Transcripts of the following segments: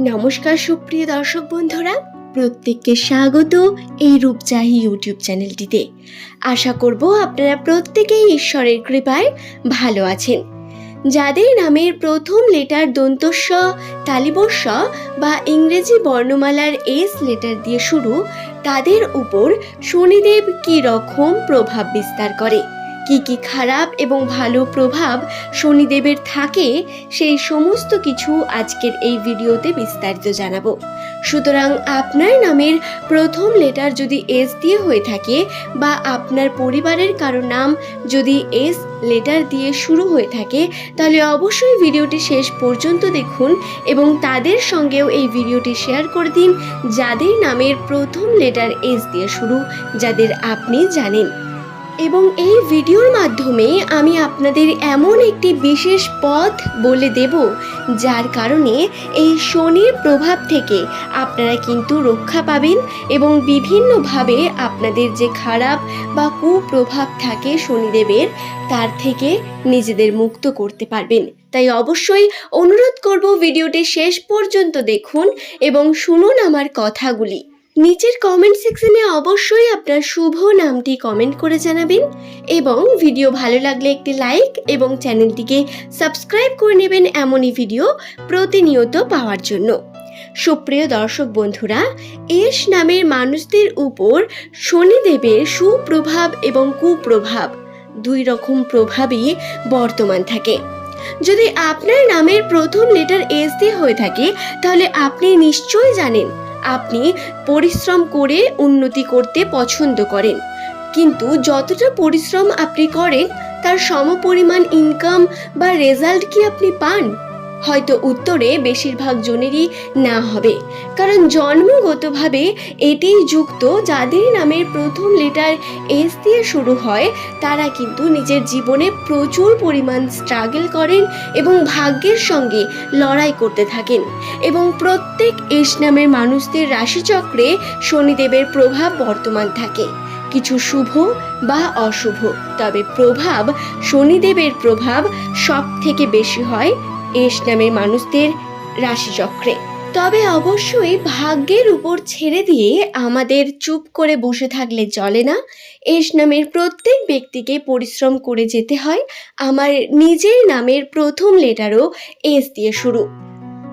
নমস্কার সুপ্রিয় দর্শক বন্ধুরা, প্রত্যেককে স্বাগত এই রূপচাহি ইউটিউব চ্যানেলটিতে। আশা করব আপনারা প্রত্যেকেই ঈশ্বরের কৃপায় ভালো আছেন। যাদের নামের প্রথম লেটার দন্তস্ব তালিবস্য বা ইংরেজি বর্ণমালার এস লেটার দিয়ে শুরু, তাদের উপর শনিদেব কী রকম প্রভাব বিস্তার করে? কি কি খারাপ এবং ভালো প্রভাব শনিদেবের থাকে, সেই সমস্ত কিছু আজকের এই ভিডিওতে বিস্তারিত জানাব। সুতরাং আপনার নামের প্রথম লেটার যদি এস দিয়ে হয়ে থাকে বা আপনার পরিবারের কারও নাম যদি এস লেটার দিয়ে শুরু হয়ে থাকে, তাহলে অবশ্যই ভিডিওটি শেষ পর্যন্ত দেখুন এবং তাদের সঙ্গেও এই ভিডিওটি শেয়ার করে দিন, যাদের নামের প্রথম লেটার এস দিয়ে শুরু, যাদের আপনি জানেন। এবং এই ভিডিওর মাধ্যমে আমি আপনাদের এমন একটি বিশেষ পথ বলে দেব, যার কারণে এই শনির প্রভাব থেকে আপনারা কিন্তু রক্ষা পাবেন এবং বিভিন্নভাবে আপনাদের যে খারাপ বা কুপ্রভাব থাকে শনিদেবের, তার থেকে নিজেদের মুক্ত করতে পারবেন। তাই অবশ্যই অনুরোধ করব ভিডিওটি শেষ পর্যন্ত দেখুন এবং শুনুন আমার কথাগুলি। নিচের কমেন্ট সেকশনে অবশ্যই আপনার শুভ নামটি কমেন্ট করে জানাবেন এবং ভিডিও ভালো লাগলে একটি লাইক এবং চ্যানেলটিকে সাবস্ক্রাইব করে নেবেন এমনই ভিডিও প্রতিনিয়ত পাওয়ার জন্য। সুপ্রিয় দর্শক বন্ধুরা, এস নামের মানুষদের উপর শনিদেবের সুপ্রভাব এবং কুপ্রভাব দুই রকম প্রভাবই বর্তমান থাকে। যদি আপনার নামের প্রথম লেটার এস দিয়ে হয়ে থাকে, তাহলে আপনি নিশ্চয়ই জানেন আপনি পরিশ্রম করে উন্নতি করতে পছন্দ করেন। কিন্তু যতটা পরিশ্রম আপনি করেন, তার সমপরিমাণ ইনকাম বা রেজাল্ট কি আপনি পান? হয়তো উত্তরে বেশিরভাগ জনেরই না হবে। কারণ জন্মগতভাবে এটিই যুক্ত, যাদের নামের প্রথম লেটার এস দিয়ে শুরু হয়, তারা কিন্তু নিজের জীবনে প্রচুর পরিমাণ স্ট্রাগল করেন এবং ভাগ্যের সঙ্গে লড়াই করতে থাকেন। এবং প্রত্যেক এস নামের মানুষদের রাশিচক্রে শনিদেবের প্রভাব বর্তমান থাকে। কিছু শুভ বা অশুভ, তবে প্রভাব শনিদেবের প্রভাব সব থেকে বেশি হয় এস নামের মানুষদের রাশিচক্রে। তবে অবশ্যই ভাগ্যের উপর ছেড়ে দিয়ে আমাদের চুপ করে বসে থাকলে চলে না। এস নামের প্রত্যেক ব্যক্তিকে পরিশ্রম করে যেতে হয়। আমার নিজের নামের প্রথম লেটারও এস দিয়ে শুরু।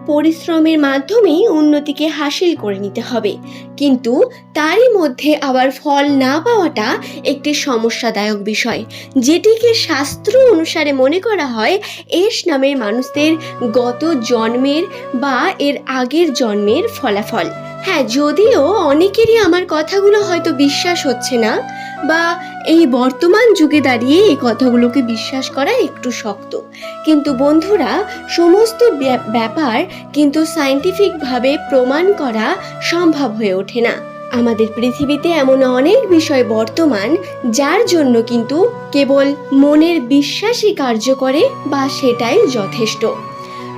পরিশ্রমের মাধ্যমেই উন্নতিকে হাসিল করে নিতে হবে। কিন্তু তারই মধ্যে আবার ফল না পাওয়াটা একটি সমস্যাদায়ক বিষয়। যেটিকে শাস্ত্র অনুসারে মনে করা হয়, এস নামের মানুষদের গত জন্মের বা এর আগের জন্মের ফলাফল। হ্যাঁ যদিও অনেকেরই আমার কথাগুলো হয়তো বিশ্বাস হচ্ছে না। বা এই বর্তমান যুগে দাঁড়িয়ে এই কথাগুলোকে বিশ্বাস করা একটু শক্ত। কিন্তু বন্ধুরা, সমস্ত ব্যাপ- ব্যাপার কিন্তু সায়েন্টিফিকভাবে প্রমাণ করা সম্ভব হয়ে ওঠে না। আমাদের পৃথিবীতে এমন অনেক বিষয় বর্তমান যার জন্য কিন্তু কেবল মনের বিশ্বাসই কার্য করে বা সেটাই যথেষ্ট।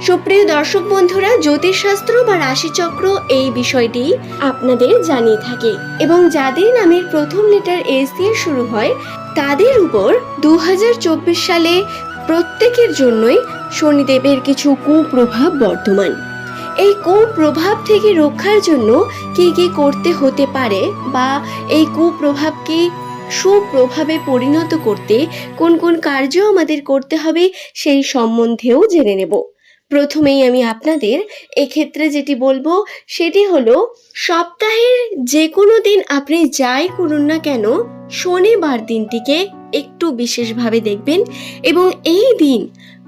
সুপ্রিয় দর্শক বন্ধুরা, জ্যোতিষশাস্ত্র বা রাশিচক্র এই বিষয়টি আপনাদের জানিয়ে থাকে এবং যাদের নামের প্রথম লেটার এস দিয়ে শুরু হয়, তাদের উপর দু হাজার চব্বিশ সালে প্রত্যেকের জন্যই শনিদেবের কিছু কুপ্রভাব বর্তমান এই কুপ্রভাব থেকে রক্ষার জন্য কি কি করতে হতে পারে বা এই কুপ্রভাবকে সুপ্রভাবে পরিণত করতে কোন কোন কার্য আমাদের করতে হবে সেই সম্বন্ধেও জেনে নেব। প্রথমেই আমি আপনাদের এক্ষেত্রে যেটি বলব, সেটি হলো, সপ্তাহের যে কোনো দিন আপনি যাই করুন না কেন, শনিবার দিনটিকে একটু বিশেষভাবে দেখবেন এবং এই দিন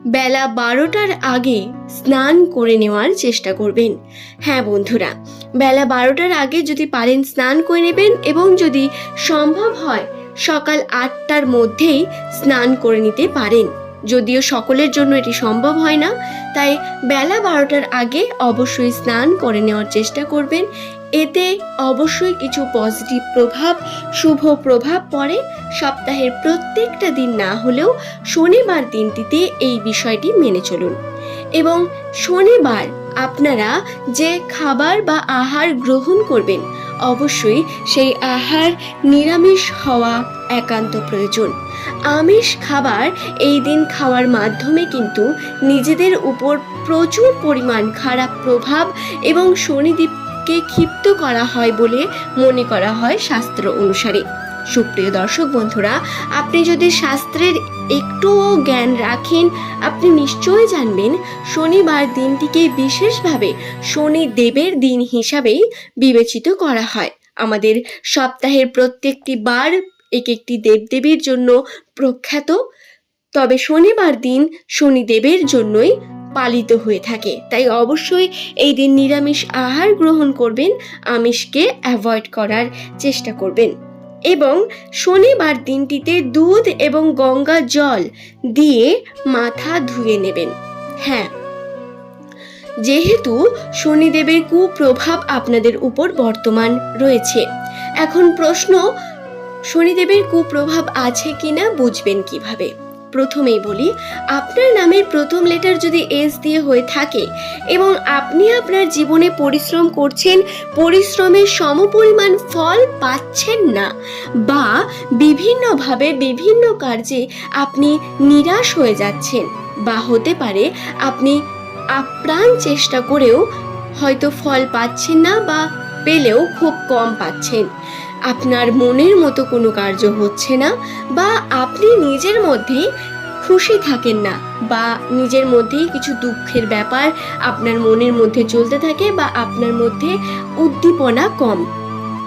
বেলা বারোটার আগে স্নান করে নেওয়ার চেষ্টা করবেন। হ্যাঁ বন্ধুরা, বেলা বারোটার আগে যদি পারেন স্নান করে নেবেন এবং যদি সম্ভব হয় সকাল আটটার মধ্যেই স্নান করে নিতে পারেন। যদিও সকলের জন্য এটি সম্ভব হয় না, তাই বেলা বারোটার আগে অবশ্যই স্নান করে নেওয়ার চেষ্টা করবেন। এতে অবশ্যই কিছু পজিটিভ প্রভাব, শুভ প্রভাব পড়ে। সপ্তাহের প্রত্যেকটা দিন না হলেও শনিবার দিনটিতে এই বিষয়টি মেনে চলুন। এবং শনিবার আপনারা যে খাবার বা আহার গ্রহণ করবেন অবশ্যই সেই আহার নিরামিষ হওয়া একান্ত প্রয়োজন। আমিষ খাবার এই দিন খাওয়ার মাধ্যমে কিন্তু নিজেদের উপর প্রচুর পরিমাণ খারাপ প্রভাব এবং শনিদেবকে ক্ষিপ্ত করা হয় বলে মনে করা হয় শাস্ত্র অনুসারে। সুপ্রিয় দর্শক বন্ধুরা, আপনি যদি শাস্ত্রের একটুও জ্ঞান রাখেন, আপনি নিশ্চয়ই জানবেন, শনিবার দিনটিকে বিশেষভাবে শনি দেবের দিন হিসাবেই বিবেচিত করা হয়। আমাদের সপ্তাহের প্রত্যেকটি বার এক একটি দেবদেবীর জন্য প্রখ্যাত, তবে শনিবার দিন শনিদেবের জন্যই পালিত হয়ে থাকে। তাই অবশ্যই এই দিন নিরামিষ আহার গ্রহণ করবেন, আমিষকে অ্যাভয়েড করার চেষ্টা করবেন। এবং শনিবার দিনটিতে দুধ এবং গঙ্গা জল দিয়ে মাথা ধুয়ে নেবেন। হ্যাঁ। যেহেতু শনিদেবের কুপ্রভাব আপনাদের উপর বর্তমান রয়েছে, এখন প্রশ্ন, শনিদেবের কুপ্রভাব আছে কিনা বুঝবেন কীভাবে? প্রথমেই বলি, আপনার নামের প্রথম লেটার যদি এস দিয়ে হয়ে থাকে এবং আপনি আপনার জীবনে পরিশ্রম করছেন, পরিশ্রমের সমপরিমাণ ফল পাচ্ছেন না বা বিভিন্নভাবে বিভিন্ন কার্যে আপনি নিরাশ হয়ে যাচ্ছেন বা হতে পারে আপনি আপ্রাণ চেষ্টা করেও হয়তো ফল পাচ্ছেন না বা পেলেও খুব কম পাচ্ছেন। আপনার মনের মতো কোনো কার্য হচ্ছে না বা আপনি নিজের মধ্যে খুশি থাকেন না বা নিজের মধ্যেই কিছু দুঃখের ব্যাপার আপনার মনের মধ্যে চলতে থাকে বা আপনার মধ্যে উদ্দীপনা কম।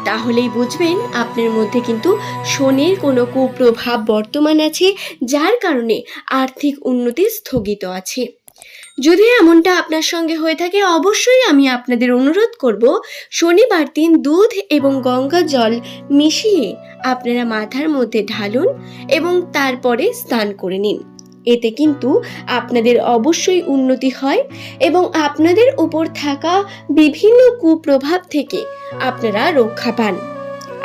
তাহলেই বুঝবেন আপনার মধ্যে কিন্তু শনির কোনো কুপ্রভাব বর্তমান আছে, যার কারণে আর্থিক উন্নতি স্থগিত আছে। যদি এমনটা আপনার সঙ্গে হয়ে থাকে, অবশ্যই আমি আপনাদের অনুরোধ করব, শনিবার দিন দুধ এবং গঙ্গা জল মিশিয়ে আপনারা মাথার মধ্যে ঢালুন এবং তারপরে স্নান করে নিন। এতে কিন্তু আপনাদের অবশ্যই উন্নতি হয় এবং আপনাদের উপর থাকা বিভিন্ন কুপ্রভাব থেকে আপনারা রক্ষা পান।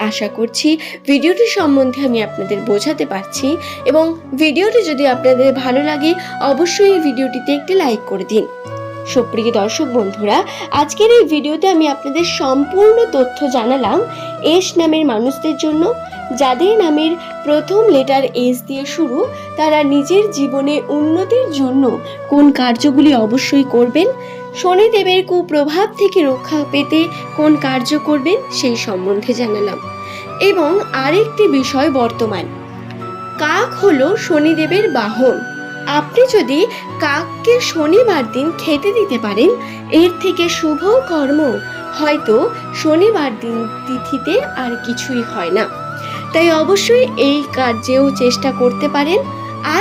আশা করছি ভিডিওটি সম্বন্ধে আমি আপনাদের বোঝাতে পারছি এবং ভিডিওটি যদি আপনাদের ভালো লাগে, অবশ্যই এই ভিডিওটিতে একটি লাইক করে দিন। সুপ্রিয় দর্শক বন্ধুরা, আজকের এই ভিডিওতে আমি আপনাদের সম্পূর্ণ তথ্য জানালাম এস নামের মানুষদের জন্য, যাদের নামের প্রথম লেটার এস দিয়ে শুরু, তারা নিজের জীবনে উন্নতির জন্য কোন কার্যগুলি অবশ্যই করবেন, শনিদেবের কুপ্রভাব থেকে রক্ষা পেতে কোন কার্য করবেন, সেই সম্বন্ধে জানালাম। এবং আরেকটি বিষয় বর্তমান। কাক হলো শনিদেবের বাহন। আপনি যদি কাককে শনিবার দিন খেতে দিতে পারেন, এর থেকে শুভ কর্ম হয়তো শনিবার দিন তিথিতে আর কিছুই হয় না। তাই অবশ্যই এই কার্যেও চেষ্টা করতে পারেন।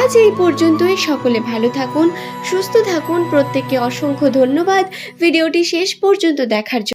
আজ এই পর্যন্তই। সকলে ভালো থাকুন, সুস্থ থাকুন। প্রত্যেককে অসংখ্য ধন্যবাদ। ভিডিওটি শেষ পর্যন্ত দেখার জন্য